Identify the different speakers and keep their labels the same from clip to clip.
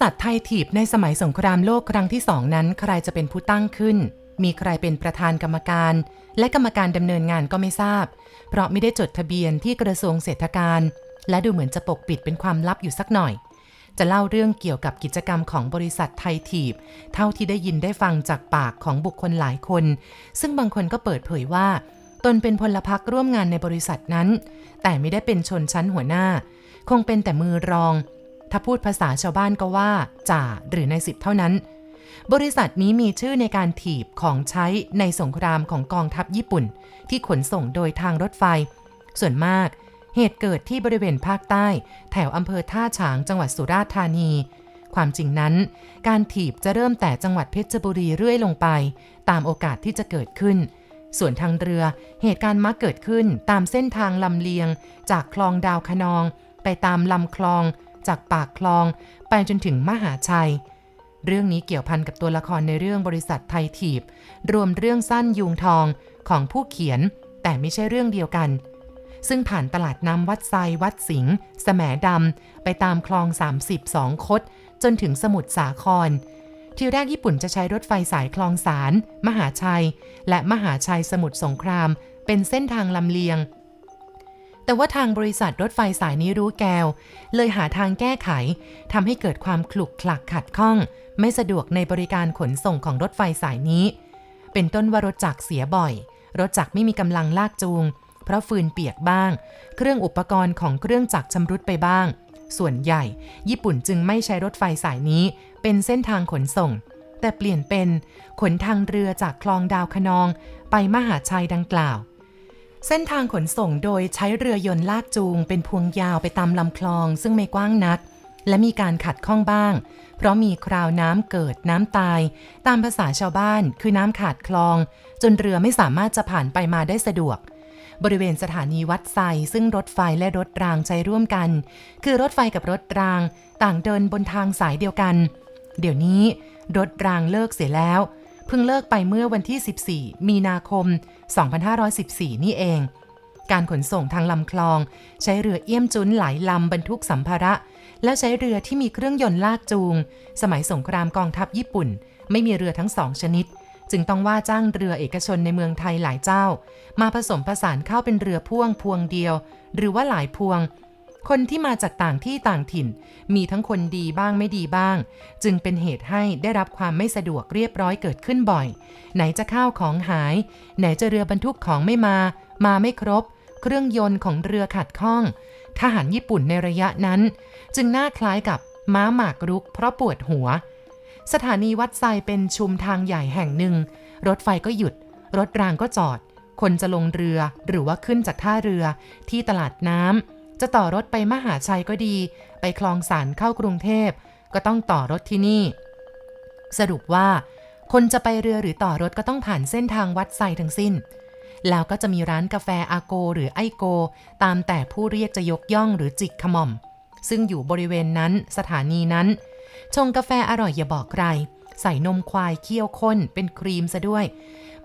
Speaker 1: บริษัทไทยถีบในสมัยสงครามโลกครั้งที่สองนั้น ใครจะเป็นผู้ตั้งขึ้น มีใครเป็นประธานกรรมการ และกรรมการดำเนินงานก็ไม่ทราบ เพราะไม่ได้จดทะเบียนที่กระทรวงเศรษฐการ และดูเหมือนจะปกปิดเป็นความลับอยู่สักหน่อย จะเล่าเรื่องเกี่ยวกับกิจกรรมของบริษัทไทยถีบ เท่าที่ได้ยินได้ฟังจากปากของบุคคลหลายคน ซึ่งบางคนก็เปิดเผยว่า ตนเป็นพลพรรคร่วมงานในบริษัทนั้น แต่ไม่ได้เป็นชนชั้นหัวหน้า คงเป็นแต่มือรอง ถ้าพูดภาษาชาวบ้านก็ว่าจ่าหรือนายสิบเท่านั้น บริษัทนี้มีชื่อในการถีบของใช้ในสงครามของกองทัพญี่ปุ่น ที่ขนส่งโดยทางรถไฟ ส่วนมาก เหตุเกิดที่บริเวณภาคใต้ แถวอำเภอท่าฉางจังหวัดสุราษฎร์ธานี ความจริงนั้น การถีบจะเริ่มแต่จังหวัดเพชรบุรีเรื่อยลงไป ตามโอกาสที่จะเกิดขึ้นส่วนทางเรือเหตุการณ์มักเกิดขึ้นตามเส้นทางลำเลียง จากคลองดาวคะนอง ไปตามลำคลอง จากปากคลองไปจนถึงมหาชัย เรื่องนี้เกี่ยวพันกับตัวละครในเรื่องบริษัทไทยถีบ รวมเรื่องสั้นยุงทองของผู้เขียน แต่ไม่ใช่เรื่องเดียวกัน ซึ่งผ่านตลาดน้ำวัดไซวัดสิงห์แสมดำไปตามคลอง 32 คดจนถึงสมุทรสาครทีแรกญี่ปุ่นจะใช้รถไฟสายคลองสาร มหาชัย และมหาชัยสมุทรสงคราม เป็นเส้นทางลำเลียง แต่ว่าทางบริษัทรถไฟสายนี้รู้แกว เลยหาทางแก้ไขทำให้เกิดความคลุกคลักขัดข้อง ไม่สะดวกในบริการขนส่งของรถไฟสายนี้ เป็นต้นว่ารถจักรเสียบ่อย รถจักรไม่มีกำลังลากจูง เพราะฟืนเปียกบ้าง เครื่องอุปกรณ์ของเครื่องจักรชำรุดไปบ้าง ส่วนใหญ่ ญี่ปุ่นจึงไม่ใช้รถไฟสายนี้ เป็นเส้นทางขนส่ง แต่เปลี่ยนเป็นขนทางเรือจากคลองดาวคะนอง ไปมหาชัยดังกล่าว เส้นทางขนส่งโดยใช้เรือยนต์ลากจูง เป็นพวงยาวไปตามลำคลอง ซึ่งไม่กว้างนัก และมีการขัดข้องบ้าง เพราะมีคราวน้ำเกิดน้ำตาย ตามภาษาชาวบ้านคือน้ำขาดคลอง จนเรือไม่สามารถจะผ่านไปมาได้สะดวก บริเวณสถานีวัดไซซึ่งรถไฟและรถรางใช้ร่วมกัน คือรถไฟกับรถราง ต่างเดินบนทางสายเดียวกัน เดี๋ยวนี้ รถรางเลิกเสียแล้ว เพิ่งเลิกไปเมื่อวันที่ 14 มีนาคม 2514 นี่เอง การขนส่งทางลำคลอง ใช้เรือเอี้ยมจุนหลายลำบรรทุกสัมภาระ แล้วใช้เรือที่มีเครื่องยนต์ลากจูง สมัยสงครามกองทัพญี่ปุ่น ไม่มีเรือทั้งสองชนิด จึงต้องว่าจ้างเรือเอกชนในเมืองไทยหลายเจ้า มาผสมผสานเข้าเป็นเรือพ่วงพวงเดียว หรือว่าหลายพวง คนที่มาจากต่างที่ต่างถิ่น มีทั้งคนดีบ้างไม่ดีบ้าง จึงเป็นเหตุให้ได้รับความไม่สะดวกเรียบร้อยเกิดขึ้นบ่อย ไหนจะข้าวของหาย ไหนจะเรือบรรทุกของไม่มา มาไม่ครบ เครื่องยนต์ของเรือขัดข้อง ทหารญี่ปุ่นในระยะนั้น จึงน่าคล้ายกับม้าหมากรุก เพราะปวดหัว สถานีวัดไซเป็นชุมทางใหญ่แห่งหนึ่ง รถไฟก็หยุด รถรางก็จอด คนจะลงเรือหรือว่าขึ้นจากท่าเรือที่ตลาดน้ำ จะต่อรถไปมหาชัยก็ดี ไปคลองสารเข้ากรุงเทพ ก็ต้องต่อรถที่นี่ สรุปว่า คนจะไปเรือหรือต่อรถก็ต้องผ่านเส้นทางวัดไซทั้งสิ้น แล้วก็จะมีร้านกาแฟอาโกหรือไอโก ตามแต่ผู้เรียกจะยกย่องหรือจิกขมอม ซึ่งอยู่บริเวณนั้นสถานีนั้น ชงกาแฟอร่อยอย่าบอกใคร ใส่นมควายเคี่ยวข้นเป็นครีมซะด้วย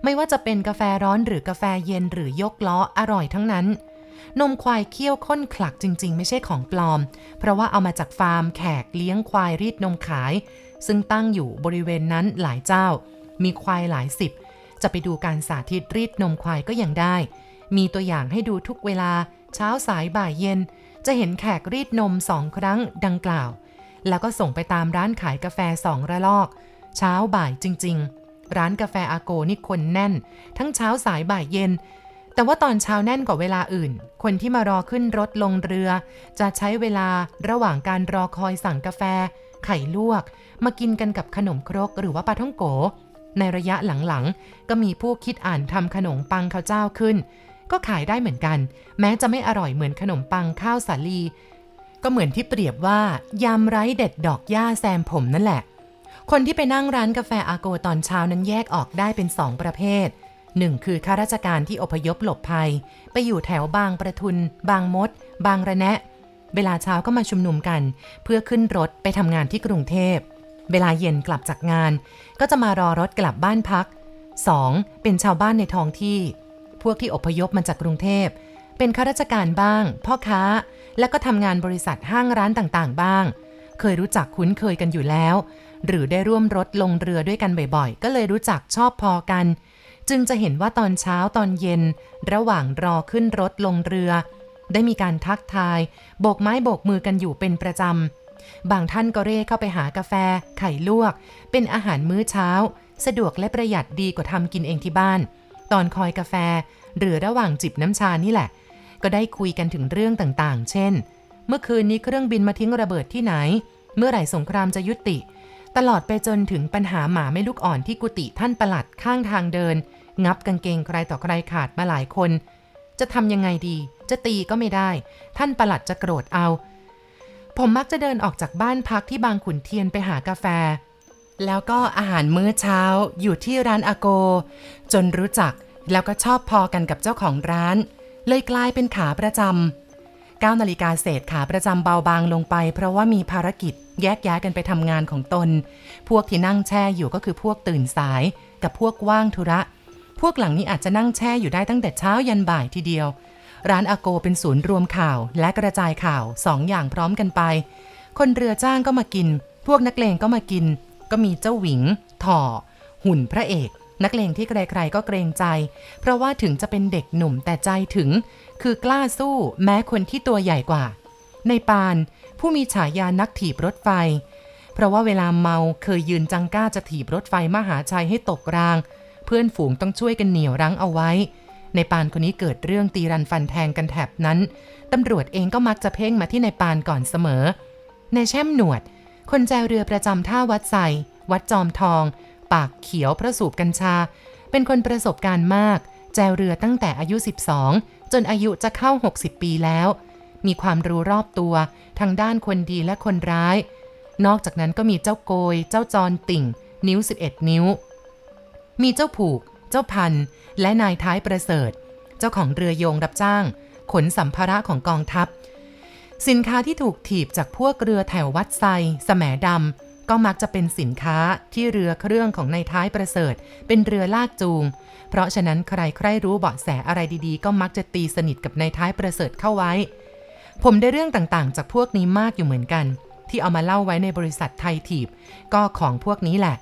Speaker 1: ไม่ว่าจะเป็นกาแฟร้อนหรือกาแฟเย็นหรือยกล้ออร่อยทั้งนั้น นมควายเคี่ยวข้นคลักจริง ๆ ไม่ใช่ของปลอม เพราะว่าเอามาจากฟาร์มแขกเลี้ยงควายรีดนมขาย ซึ่งตั้งอยู่บริเวณนั้นหลายเจ้า มีควายหลายสิบ จะไปดูการสาธิตรีดนมควายก็ยังได้ มีตัวอย่างให้ดูทุกเวลา เช้าสายบ่ายเย็น จะเห็นแขกรีดนมสองครั้งดังกล่าว แล้วก็ส่งไปตามร้านขายกาแฟสองระลอก เช้าบ่ายจริง ๆ ร้านกาแฟอาโกนี่คนแน่น ทั้งเช้าสายบ่ายเย็น แต่ว่าตอนเช้าแน่นกว่าเวลาอื่น คนที่มารอขึ้นรถลงเรือ จะใช้เวลาระหว่างการรอคอยสั่งกาแฟ ไข่ลวก มากินกันกับขนมครกหรือว่าปลาท่องโก ในระยะหลังๆ ก็มีผู้คิดอ่านทำขนมปังข้าวเจ้าขึ้น ก็ขายได้เหมือนกัน แม้จะไม่อร่อยเหมือนขนมปังข้าวสาลี ก็เหมือนที่เปรียบว่ายำไร้เด็ดดอกหญ้าแซมผมนั่นแหละ คนที่ไปนั่งร้านกาแฟอาโกตอนเช้านั้นแยกออกได้เป็นสองประเภท หนึ่งคือข้าราชการที่อพยพหลบภัย ไปอยู่แถวบางประทุน บางมด บางระแนะ เวลาเช้าก็มาชุมนุมกัน เพื่อขึ้นรถไปทำงานที่กรุงเทพ เวลาเย็นกลับจากงาน ก็จะมารอรถกลับบ้านพัก 2. เป็นชาวบ้านในท้องที่ พวกที่อพยพมาจากกรุงเทพ เป็นข้าราชการบ้าง พ่อค้า และก็ทำงานบริษัทห้างร้านต่างๆ บ้าง เคยรู้จักคุ้นเคยกันอยู่แล้ว หรือได้ร่วมรถลงเรือด้วยกันบ่อยๆ ก็เลยรู้จักชอบพอกัน จึงจะเห็นว่าตอนเช้าตอนเย็น ระหว่างรอขึ้นรถลงเรือ ได้มีการทักทาย โบกไม้โบกมือกันอยู่เป็นประจำ บางท่านก็เร่เข้าไปหากาแฟ ไข่ลวก เป็นอาหารมื้อเช้า สะดวกและประหยัดดีกว่าทำกินเองที่บ้าน ตอนคอยกาแฟ หรือระหว่างจิบน้ำชานี่แหละ ก็ได้คุยกันถึงเรื่องต่างๆ เช่น เมื่อคืนนี้เครื่องบินมาทิ้งระเบิดที่ไหน เมื่อไหร่สงครามจะยุติตลอดไปจนถึงปัญหาหมาไม่ลูกอ่อนที่กุฏิท่านประหลัดข้างทางเดิน งับกางเกงใครต่อใครขาดมาหลายคน จะทำยังไงดี จะตีก็ไม่ได้ ท่านประหลัดจะโกรธเอา ผมมักจะเดินออกจากบ้านพักที่บางขุนเทียนไปหากาแฟ แล้วก็อาหารมื้อเช้าอยู่ที่ร้านอาโก จนรู้จักแล้วก็ชอบพอกันกับเจ้าของร้าน เลยกลายเป็นขาประจำ9นาฬิกาเศษขาประจำเบาบางลงไป เพราะว่ามีภารกิจแยกย้ายกันไปทำงานของตน พวกที่นั่งแช่อยู่ก็คือพวกตื่นสาย กับพวกว่างธุระ พวกหลังนี้อาจจะนั่งแช่อยู่ได้ตั้งแต่เช้ายันบ่ายทีเดียว ร้านอาโกเป็นศูนย์รวมข่าวและกระจายข่าวสองอย่างพร้อมกันไป คนเรือจ้างก็มากิน พวกนักเลงก็มากิน ก็มีเจ้าหวิง ถ่อ หุ่นพระเอก นักเลงที่ใครๆก็เกรงใจ เพราะว่าถึงจะเป็นเด็กหนุ่มแต่ใจถึง คือกล้าสู้แม้คนที่ตัวใหญ่กว่า ในปานผู้มีฉายานักถีบรถไฟ เพราะว่าเวลาเมาเคยยืนจังก้าจะถีบรถไฟมหาชัยให้ตกราง เพื่อนฝูงต้องช่วยกันเหนี่ยวรั้งเอาไว้ ในปานคนนี้เกิดเรื่องตีรันฟันแทงกันแถบนั้น ตำรวจเองก็มักจะเพ่งมาที่ในปานก่อนเสมอ ในแช่มหนวด คนแจวเรือประจำท่าวัดไซวัดจอมทอง ปากเขียวพระสูบกัญชา เป็นคนประสบการณ์มาก แจวเรือตั้งแต่อายุ 12 จนอายุจะเข้า 60 ปีแล้ว มีความรู้รอบตัวทางด้านคนดีและคนร้าย นอกจากนั้นก็มีเจ้าโกย เจ้าจรติ่ง นิ้ว 11 นิ้ว มีเจ้าผูก เจ้าพัน และนายท้ายประเสริฐ เจ้าของเรือโยงรับจ้าง ขนสัมภาระของกองทัพ สินค้าที่ถูกถีบจากพวกเรือแถววัดไซสแหมดำก็มักจะเป็นสินค้าที่เรือเครื่องของนายท้ายประเสริฐ เป็นเรือลากจูง เพราะฉะนั้นใครใครรู้เบาะแสอะไรดีๆ ก็มักจะตีสนิทกับนายท้ายประเสริฐเข้าไว้ ผมได้เรื่องต่างๆ จากพวกนี้มากอยู่เหมือนกัน ที่เอามาเล่าไว้ในบริษัทไทยถีบ ก็ของพวกนี้แหละ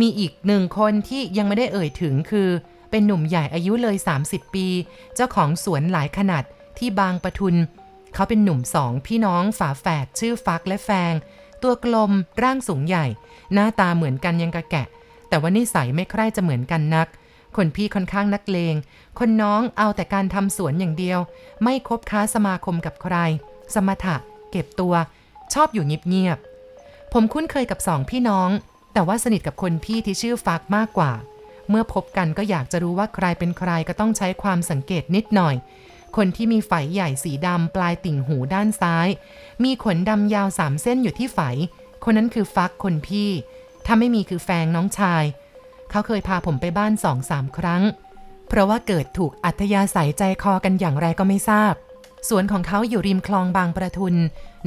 Speaker 1: มีอีกหนึ่งคนที่ยังไม่ได้เอ่ยถึงคือ เป็นหนุ่มใหญ่อายุเลย 30 ปี เจ้าของสวนหลายขนาดที่บางปะทุน เขาเป็นหนุ่มสองพี่น้องฝาแฝดชื่อฟักและแฟง ตัวกลมร่างสูงใหญ่ หน้าตาเหมือนกันยังกระแกะ แต่ว่านิสัยไม่ใคร่จะเหมือนกันนัก คนพี่ค่อนข้างนักเลง คนน้องเอาแต่การทำสวนอย่างเดียว ไม่คบค้าสมาคมกับใคร สมถะ เก็บตัว ชอบอยู่เงียบๆผมคุ้นเคยกับสองพี่น้อง แต่ว่าสนิทกับคนพี่ที่ชื่อฟักมากกว่า เมื่อพบกันก็อยากจะรู้ว่าใครเป็นใครก็ต้องใช้ความสังเกตนิดหน่อย คนที่มีไฝใหญ่สีดำปลายติ่งหูด้านซ้าย มีขนดำยาวสามเส้นอยู่ที่ไฝ คนนั้นคือฟักคนพี่ ถ้าไม่มีคือแฟงน้องชาย เขาเคยพาผมไปบ้านสองสามครั้ง เพราะว่าเกิดถูกอัธยาศัยใจคอกันอย่างไรก็ไม่ทราบสวนของเขาอยู่ริมคลองบางประทุน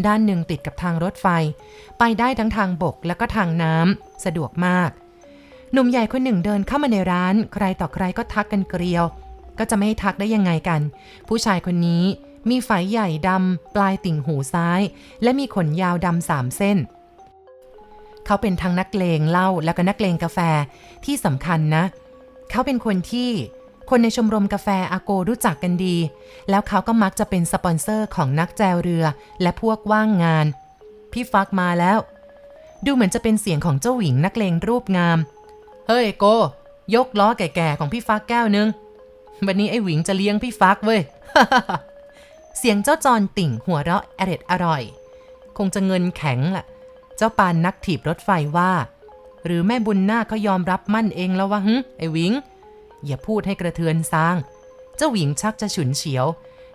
Speaker 1: ด้านหนึ่งติดกับทางรถไฟ ไปได้ทั้งทางบกแล้วก็ทางน้ำ สะดวกมาก หนุ่มใหญ่คนหนึ่งเดินเข้ามาในร้าน ใครต่อใครก็ทักกันเกลียว ก็จะไม่ให้ทักได้ยังไงกัน ผู้ชายคนนี้มีไฝใหญ่ดำปลายติ่งหูซ้าย และมีขนยาวดำสามเส้น เขาเป็นทั้งนักเลงเหล้าแล้วก็นักเลงกาแฟที่สำคัญนะ เขาเป็นคนที่คนในชมรมกาแฟอาโกรู้จักกันดี แล้วเขาก็มักจะเป็นสปอนเซอร์ของนักแจวเรือ และพวกว่างงาน พี่ฟักมาแล้ว ดูเหมือนจะเป็นเสียงของเจ้าหญิงนักเลงรูปงาม เฮ้ยโก ยกล้อแก่ๆของพี่ฟักแก้วนึง วันนี้ไอ้หวิงจะเลี้ยงพี่ฟักเว้ย เสียงเจ้าจอนติ่งหัวเราะอร็ดอร่อย คงจะเงินแข็งล่ะ เจ้าปานนักถีบรถไฟว่า หรือแม่บุญนาคเขายอมรับมั่นเองแล้ววะหึไอ้หวิง อย่าพูดให้กระเทือนซาง เจ้าหวิงชักจะฉุนเฉียว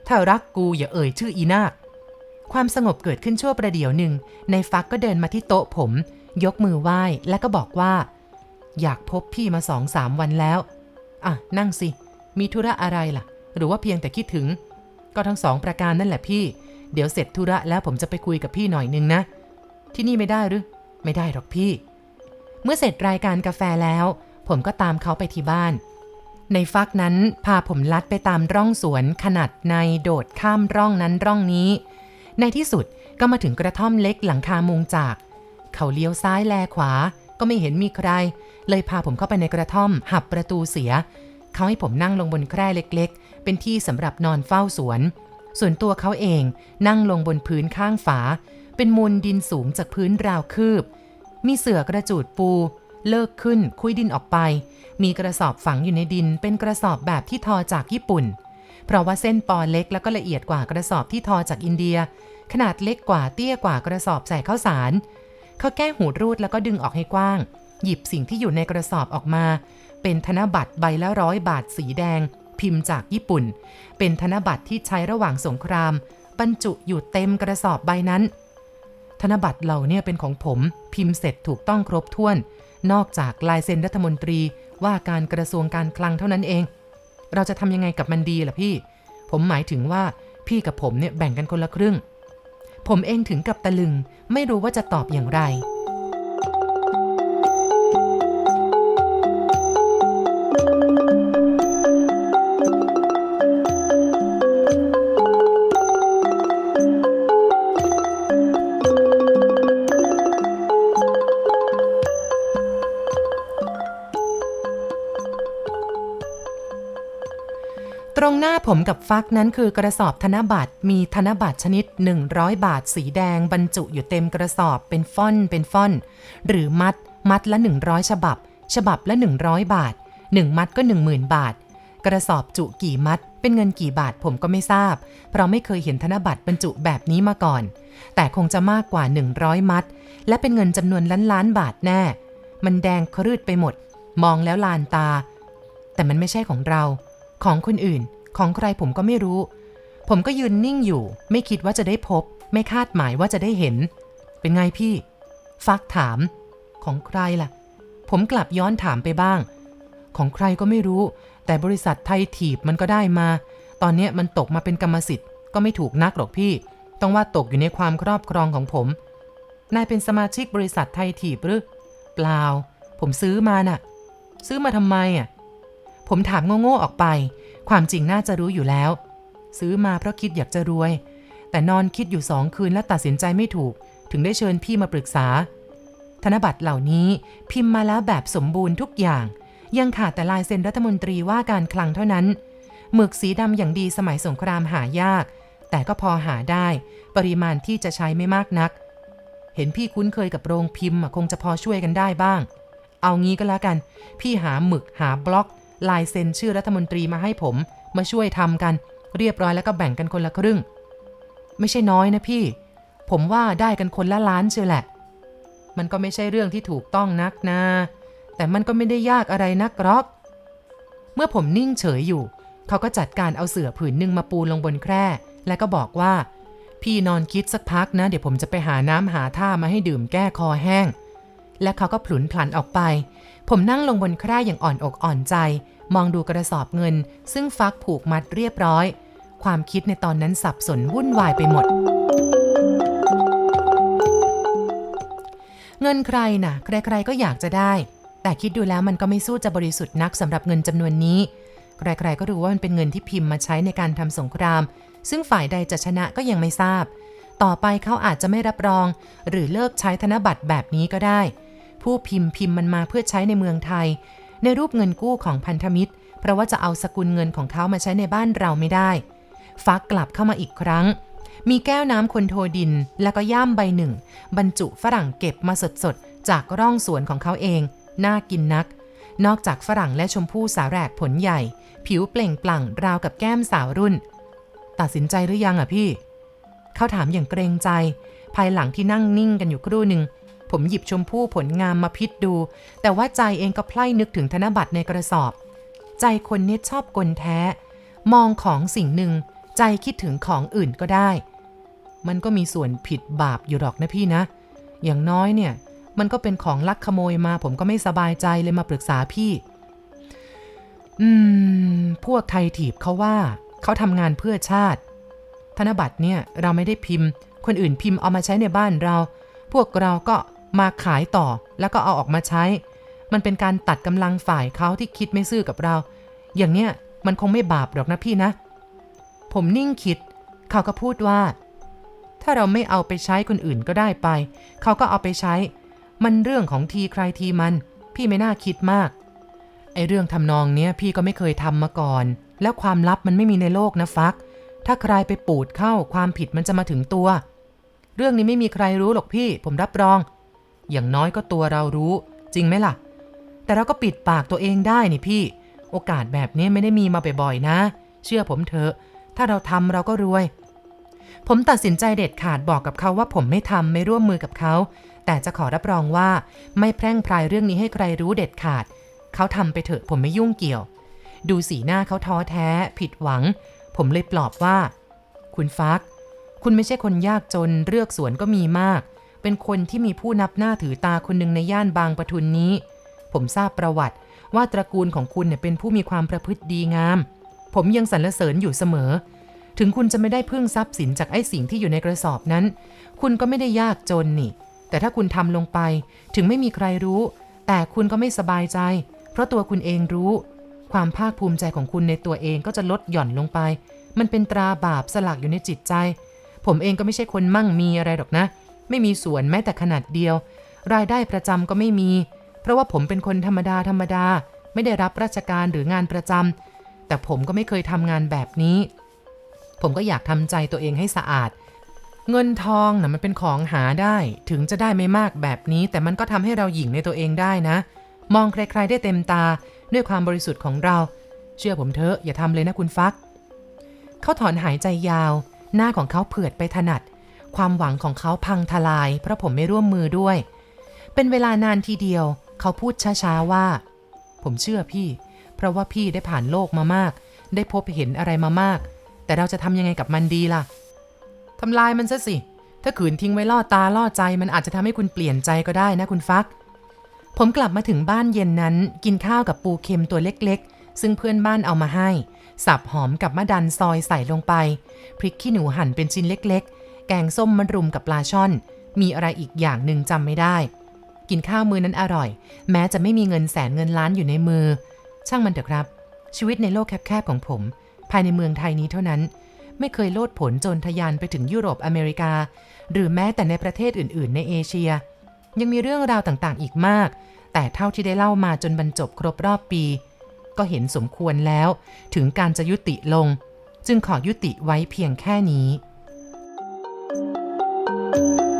Speaker 1: ถ้ารักกูอย่าเอ่ยชื่ออีนาค ความสงบเกิดขึ้นชั่วประเดี๋ยวหนึ่ง ในฟักก็เดินมาที่โต๊ะผม ยกมือไหว้และก็บอกว่า อยากพบพี่มาสองสามวันแล้ว อะ นั่งสิ มีธุระอะไรล่ะ หรือว่าเพียงแต่คิดถึง ก็ทั้งสองประการนั่นแหละพี่ เดี๋ยวเสร็จธุระแล้วผมจะไปคุยกับพี่หน่อยนึงนะ ที่นี่ไม่ได้หรือ ไม่ได้หรอกพี่ เมื่อเสร็จรายการกาแฟแล้ว ผมก็ตามเขาไปที่บ้าน ในฟักนั้นพาผมลัดไปตามร่องสวนขนาดในโดดข้ามร่องนั้นร่องนี้ ในที่สุดก็มาถึงกระท่อมเล็กหลังคามุงจาก เขาเลี้ยวซ้ายแลขวา ก็ไม่เห็นมีใคร เลยพาผมเข้าไปในกระท่อม หับประตูเสีย เขาให้ผมนั่งลงบนแคร่เล็กๆ เป็นที่สำหรับนอนเฝ้าสวน ส่วนตัวเขาเองนั่งลงบนพื้นข้างฝา เป็นมูลดินสูงจากพื้นราวคืบ มีเสื่อกระจูดปู เลิกขึ้นคุยดินออกไป มีกระสอบฝังอยู่ในดินเป็นกระสอบแบบที่ทอจากญี่ปุ่น เพราะว่าเส้นปอเล็กแล้วก็ละเอียดกว่ากระสอบที่ทอจากอินเดีย ขนาดเล็กกว่าเตี้ยกว่ากระสอบใส่ข้าวสาร เขาแก้หูรูดแล้วก็ดึงออกให้กว้าง หยิบสิ่งที่อยู่ในกระสอบออกมา เป็นธนบัตรใบละร้อยบาทสีแดง พิมพ์จากญี่ปุ่น เป็นธนบัตรที่ใช้ระหว่างสงคราม บรรจุอยู่เต็มกระสอบใบนั้น ธนบัตรเหล่าเนี่ยเป็นของผม พิมพ์เสร็จถูกต้องครบถ้วน นอกจากลายเซ็นรัฐมนตรีว่าการกระทรวงการคลังเท่านั้นเอง เราจะทำยังไงกับมันดีล่ะพี่ ผมหมายถึงว่าพี่กับผมเนี่ยแบ่งกันคนละครึ่ง ผมเองถึงกับตะลึง ไม่รู้ว่าจะตอบอย่างไร ตรงหน้าผมกับฟักนั้นคือกระสอบธนบัตรมีธนบัตรชนิด 100 บาทสีแดง บรรจุอยู่เต็มกระสอบเป็นฟ่อนเป็นฟ่อน หรือมัด มัดละ 100 ฉบับ ฉบับละ 100 บาท 1 มัดก็ 10,000 บาท กระสอบจุกี่มัด เป็นเงินกี่บาทผมก็ไม่ทราบ เพราะไม่เคยเห็นธนบัตรบรรจุแบบนี้มาก่อน แต่คงจะมากกว่า 100 มัด และเป็นเงินจำนวนล้านล้านบาทแน่ มันแดงครืดไปหมด มองแล้วลานตา แต่มันไม่ใช่ของเรา ของคนอื่น ของใครผมก็ไม่รู้ ผมก็ยืนนิ่งอยู่ ไม่คิดว่าจะได้พบ ไม่คาดหมายว่าจะได้เห็น เป็นไงพี่ ฟักถาม ของใครล่ะ ผมกลับย้อนถามไปบ้าง ของใครก็ไม่รู้ แต่บริษัทไทยถีบมันก็ได้มา ตอนนี้มันตกมาเป็นกรรมสิทธิ์ ก็ไม่ถูกนักหรอกพี่ ต้องว่าตกอยู่ในความครอบครองของผม นายเป็นสมาชิกบริษัทไทยถีบหรือ เปล่า ผมซื้อมาน่ะ ซื้อมาทำไมอะ ผมถามโง่ๆออกไป ความจริงน่าจะรู้อยู่แล้ว ซื้อมาเพราะคิดอยากจะรวย แต่นอนคิดอยู่สองคืนและตัดสินใจไม่ถูก ถึงได้เชิญพี่มาปรึกษา ธนบัตรเหล่านี้พิมพ์มาแล้วแบบสมบูรณ์ทุกอย่าง ยังขาดแต่ลายเซ็นรัฐมนตรีว่าการคลังเท่านั้น หมึกสีดำอย่างดีสมัยสงครามหายาก แต่ก็พอหาได้ ปริมาณที่จะใช้ไม่มากนัก เห็นพี่คุ้นเคยกับโรงพิมพ์คงจะพอช่วยกันได้บ้าง เอางี้ก็แล้วกัน พี่หาหมึกหาบล็อก ลายเซ็นชื่อรัฐมนตรีมาให้ผมมาช่วยทำกัน เรียบร้อยแล้วก็แบ่งกันคนละครึ่ง ไม่ใช่น้อยนะพี่ ผมว่าได้กันคนละล้านเชียวแหละ มันก็ไม่ใช่เรื่องที่ถูกต้องนักนะ แต่มันก็ไม่ได้ยากอะไรนักหรอก เมื่อผมนิ่งเฉยอยู่ เขาก็จัดการเอาเสื่อผืนหนึ่งมาปูลงบนแคร่ และก็บอกว่า พี่นอนคิดสักพักนะ เดี๋ยวผมจะไปหาน้ำหาท่ามาให้ดื่มแก้คอแห้งและเขาก็ผลุนพลันออกไป ผมนั่งลงบนแคร่อย่างอ่อนอกอ่อนใจ มองดูกระสอบเงิน ซึ่งฟักผูกมัดเรียบร้อย ความคิดในตอนนั้นสับสนวุ่นวายไปหมด เงินใครน่ะ ใครๆก็อยากจะได้ แต่คิดดูแล้วมันก็ไม่สู้จะบริสุทธิ์นักสำหรับเงินจำนวนนี้ ใครๆก็รู้ว่ามันเป็นเงินที่พิมพ์มาใช้ในการทำสงคราม ซึ่งฝ่ายใดจะชนะก็ยังไม่ทราบ ต่อไปเขาอาจจะไม่รับรอง หรือเลิกใช้ธนบัตรแบบนี้ก็ได้ ผู้พิมพ์พิมพ์มันมาเพื่อใช้ในเมืองไทย ในรูปเงินกู้ของพันธมิตร เพราะว่าจะเอาสกุลเงินของเขามาใช้ในบ้านเราไม่ได้ ฟักกลับเข้ามาอีกครั้ง มีแก้วน้ำคนโทดิน แล้วก็ย่ามใบหนึ่ง บรรจุฝรั่งเก็บมาสดๆ จากร่องสวนของเขาเอง น่ากินนัก นอกจากฝรั่งและชมพู่สาแหรกผลใหญ่ ผิวเปล่งปลั่งราวกับแก้มสาวรุ่น ตัดสินใจหรือยังอะพี่ เขาถามอย่างเกรงใจ ภายหลังที่นั่งนิ่งกันอยู่ครู่หนึ่ง ผมหยิบชมพู่ผลงามมาพิจดู แต่ว่าใจเองก็ไพล่นึกถึงธนบัตรในกระสอบ ใจคนเนี่ยชอบกลแท้ มองของสิ่งหนึ่ง ใจคิดถึงของอื่นก็ได้ มันก็มีส่วนผิดบาปอยู่หรอกนะพี่นะ อย่างน้อยเนี่ย มันก็เป็นของลักขโมยมาผมก็ไม่สบายใจเลยมาปรึกษาพี่ อืม พวกไทยถีบเขาว่า เขาทำงานเพื่อชาติ ธนบัตรเนี่ยเราไม่ได้พิมพ์ คนอื่นพิมพ์เอามาใช้ในบ้านเรา พวกเราก็ มาขายต่อแล้วก็เอาออกมาใช้ มันเป็นการตัดกำลังฝ่ายเขาที่คิดไม่ซื่อกับเรา อย่างเนี้ยมันคงไม่บาปหรอกนะพี่นะ ผมนิ่งคิด เขาก็พูดว่า ถ้าเราไม่เอาไปใช้คนอื่นก็ได้ไป เขาก็เอาไปใช้ มันเรื่องของทีใครทีมัน พี่ไม่น่าคิดมาก ไอเรื่องทำนองเนี้ยพี่ก็ไม่เคยทำมาก่อน แล้วความลับมันไม่มีในโลกนะฟัก ถ้าใครไปปูดเข้าความผิดมันจะมาถึงตัว เรื่องนี้ไม่มีใครรู้หรอกพี่ ผมรับรอง อย่างน้อยก็ตัวเรารู้ จริงไหมล่ะ แต่เราก็ปิดปากตัวเองได้นี่พี่ โอกาสแบบนี้ไม่ได้มีมาบ่อยๆนะ เชื่อผมเถอะ ถ้าเราทำเราก็รวย ผมตัดสินใจเด็ดขาดบอกกับเขาว่าผมไม่ทำไม่ร่วมมือกับเขา แต่จะขอรับรองว่าไม่แพร่งพรายเรื่องนี้ให้ใครรู้เด็ดขาด เขาทำไปเถอะผมไม่ยุ่งเกี่ยว ดูสีหน้าเขาท้อแท้ ผิดหวัง ผมเลยปลอบว่า คุณฟักคุณไม่ใช่คนยากจนเลือกสวนก็มีมาก เป็นคนที่มีผู้นับหน้าถือตาคนหนึ่งในย่านบางปะทุนนี้ ผมทราบประวัติว่าตระกูลของคุณเนี่ยเป็นผู้มีความประพฤติดีงาม ผมยังสรรเสริญอยู่เสมอ ถึงคุณจะไม่ได้พึ่งทรัพย์สินจากไอ้สิ่งที่อยู่ในกระสอบนั้น คุณก็ไม่ได้ยากจนนี่ แต่ถ้าคุณทำลงไป ถึงไม่มีใครรู้ แต่คุณก็ไม่สบายใจ เพราะตัวคุณเองรู้ ความภาคภูมิใจของคุณในตัวเองก็จะลดหย่อนลงไป มันเป็นตราบาปสลักอยู่ในจิตใจ ผมเองก็ไม่ใช่คนมั่งมีอะไรหรอกนะ ไม่มีสวนแม้แต่ขนาดเดียว รายได้ประจำก็ไม่มี เพราะว่าผมเป็นคนธรรมดาธรรมดา ไม่ได้รับราชการหรืองานประจำแต่ผมก็ไม่เคยทำงานแบบนี้ ผมก็อยากทำใจตัวเองให้สะอาด เงินทองนะ่ะมันเป็นของหาได้ ถึงจะได้ไม่มากแบบนี้ แต่มันก็ทำให้เราหยิ่งในตัวเองได้นะ มองใครๆได้เต็มตาด้วยความบริสุทธิ์ของเรา เชื่อผมเถอะอย่าทำเลยนะคุณฟักเขาถอนหายใจยาว หน้าของเขาเผือดไปถนัด ความหวังของเขาพังทลาย เพราะผมไม่ร่วมมือด้วย เป็นเวลานานทีเดียว เขาพูดช้าๆว่า ผมเชื่อพี่ เพราะว่าพี่ได้ผ่านโลกมามาก ได้พบเห็นอะไรมามาก แต่เราจะทำยังไงกับมันดีล่ะทำลายมันซะสิ ถ้าขืนทิ้งไว้ล่อตาล่อใจ มันอาจจะทำให้คุณเปลี่ยนใจก็ได้นะคุณฟัก ผมกลับมาถึงบ้านเย็นนั้น กินข้าวกับปูเค็มตัวเล็กๆ ซึ่งเพื่อนบ้านเอามาให้ สับหอมกับมะดันซอยใส่ลงไป พริกขี้หนูหั่นเป็นชิ้นเล็กๆ แกงส้มมะรุมกับปลาช่อน มีอะไรอีกอย่างหนึ่งจำไม่ได้ กินข้าวมือนั้นอร่อย แม้จะไม่มีเงินแสนเงินล้านอยู่ในมือ ช่างมันเถอะครับ ชีวิตในโลกแคบๆของผม ภายในเมืองไทยนี้เท่านั้น ไม่เคยโลดผลจนทะยานไปถึงยุโรปอเมริกา หรือแม้แต่ในประเทศอื่น ๆ ในเอเชีย ยังมีเรื่องราวต่างๆ อีกมาก แต่เท่าที่ได้เล่ามาจนบรรจบครบรอบปี ก็เห็นสมควรแล้ว ถึงการจะยุติลง จึงขอยุติไว้เพียงแค่นี้ Thank you.